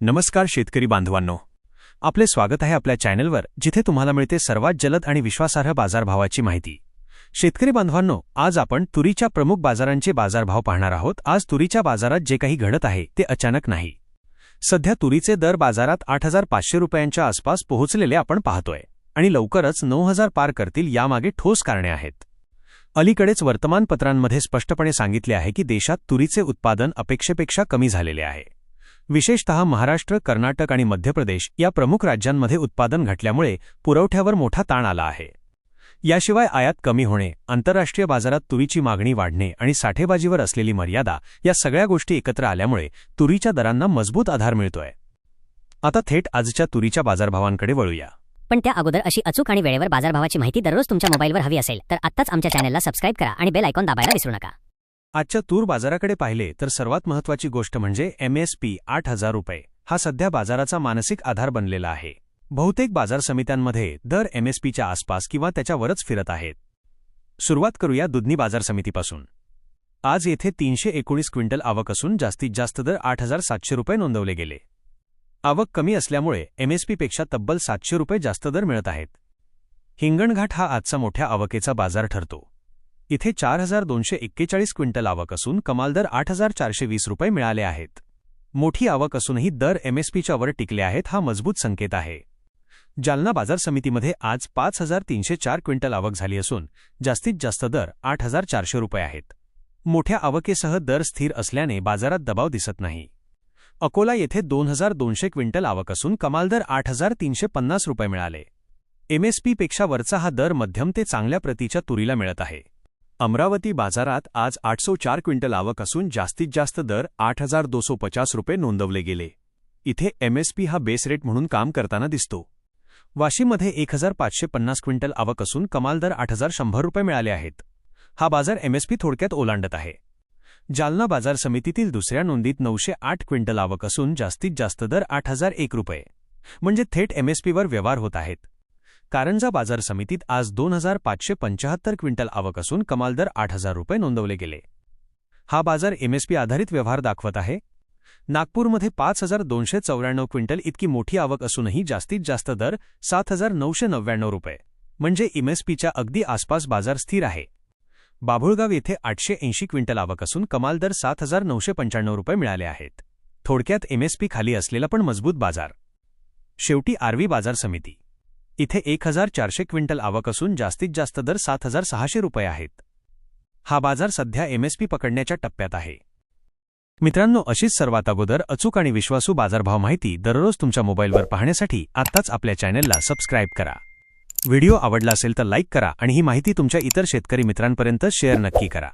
नमस्कार शेतकरी बांधवांनो. आपले स्वागत आहे आपल्या चॅनलवर जिथे तुम्हाला मिळते सर्वात जलद आणि विश्वासार्ह बाजारभावाची माहिती. शेतकरी बांधवांनो आज आपण तुरीच्या प्रमुख बाजारांचे बाजारभाव पाहणार आहोत. आज तुरीच्या बाजारात जे काही घडत आहे ते अचानक नाही. सध्या तुरीचे दर बाजारात आठ हजार पाचशे रुपयांच्या आसपास पोहोचलेले आपण पाहतोय. आणि लवकरच नऊ हजार पार करतील यामागे ठोस कारणे आहेत. अलीकडेच वर्तमानपत्रांमध्ये स्पष्टपणे सांगितले आहे की देशात तुरीचे उत्पादन अपेक्षेपेक्षा कमी झालेले आहे. विशेषतः महाराष्ट्र कर्नाटक आणि मध्य प्रदेश या प्रमुख राज्यांमध्ये उत्पादन घटल्यामुळे पुरवठ्यावर मोठा ताण आला आहे. याशिवाय आयात कमी होणे आंतरराष्ट्रीय बाजारात तुरीची मागणी वाढणे आणि साठेबाजीवर असलेली मर्यादा या सगळ्या गोष्टी एकत्र आल्यामुळे तुरीच्या दरांना मजबूत आधार मिळतोय. आता थेट आजच्या तुरीच्या बाजारभावांकडे वळूया. पण त्या अगोदर अशी अचूक आणि वेळेवर बाजारभावाची माहिती दररोज तुमच्या मोबाईलवर हवी असेल तर आत्ताच आमच्या चॅनलला सबस्क्राईब करा आणि बेल आयकॉन दाबायला विसरू नका. आजच्या तूर बाजाराकडे पाहिले तर सर्वात महत्त्वाची गोष्ट म्हणजे एमएसपी आठ हजार रुपये. हा सध्या बाजाराचा मानसिक आधार बनलेला आहे. बहुतेक बाजार समित्यांमध्ये दर एमएसपीच्या आसपास किंवा त्याच्यावरच फिरत आहेत. सुरुवात करूया दुधनी बाजार समितीपासून. आज येथे तीनशे एकोणीस क्विंटल आवक असून जास्तीत जास्त दर आठ हजार सातशे रुपये नोंदवले गेले. आवक कमी असल्यामुळे एमएसपीपेक्षा तब्बल सातशे रुपये जास्त दर मिळत आहेत. हिंगणघाट हा आजचा मोठ्या आवकेचा बाजार ठरतो. इथे चार हजार दोनशे एक्केचाळीस क्विंटल आवक असून कमाल दर आठ हजार चारशे वीस रुपये मिळाले आहेत. मोठी आवक असूनही दर एमएसपीच्या वर टिकले आहेत हा मजबूत संकेत आहे. जालना बाजार समितीमध्ये आज पाच हजार तीनशे चार क्विंटल आवक झाली असून जास्तीत जास्त दर आठ हजार चारशे रुपये आहेत. मोठ्या आवकेसह दर स्थिर असल्याने बाजारात दबाव दिसत नाही. अकोला येथे दोन हजार दोनशे क्विंटल आवक असून कमाल दर आठ हजार तीनशे पन्नास रुपये मिळाले. एमएसपीपेक्षा वरचा हा दर मध्यम ते चांगल्या प्रतीच्या तुरीला मिळत आहे. अमरावती बाजारात आज आठसो चार क्विंटल आवक असून जास्तीत जास्त दर आठ हजार दोनशे पचास रुपये नोंदवले गेले. इथे एमएसपी हा बेस रेट म्हणून काम करताना दिसतो. वाशीमध्ये एक हजार पाचशे पन्नास क्विंटल आवक असून कमाल दर आठ हजार शंभर रुपये मिळाले आहेत. हा बाजार एमएसपी थोडक्यात ओलांडत आहे. जालना बाजार समितीतील दुसऱ्या नोंदीत नऊशे आठ क्विंटल आवक असून जास्तीत जास्त दर आठ हजार एक रुपये. म्हणजे थेट एमएसपीवर व्यवहार होत आहेत. कारंजा बाजार समितीत आज दोन हजार पाचशे पंचाहत्तर क्विंटल आवक असून कमाल दर आठ हजार रुपये नोंदवले गेले. हा बाजार एमएसपी आधारित व्यवहार दाखवत आहे. नागपूरमध्ये पाच हजार दोनशे चौऱ्याण्णव क्विंटल इतकी मोठी आवक असूनही जास्तीत जास्त दर सात हजार नऊशे नव्याण्णव रुपये. म्हणजे एमएसपीच्या अगदी आसपास बाजार स्थिर आहे. बाभुळगाव येथे आठशे ऐंशी क्विंटल आवक असून कमाल दर सात हजार नऊशे पंच्याण्णव रुपये मिळाले आहेत. थोडक्यात एमएसपी खाली असलेला पण मजबूत बाजार. शेवटी आरवी बाजार समिती. इथे एक हजार चारशे क्विंटल आवक असून जास्तीत जास्त दर सात हजार सहाशे रुपये आहेत. हा बाजार सध्या एमएसपी पकडण्याच्या टप्प्यात आहे. मित्रांनो अशीच सर्वात अगोदर अचूक आणि विश्वासू बाजारभाव माहिती दररोज तुमच्या मोबाईलवर पाहण्यासाठी आत्ताच आपल्या चॅनेलला सबस्क्राईब करा. व्हिडिओ आवडला असेल तर लाईक करा आणि ही माहिती तुमच्या इतर शेतकरी मित्रांपर्यंत शेअर नक्की करा.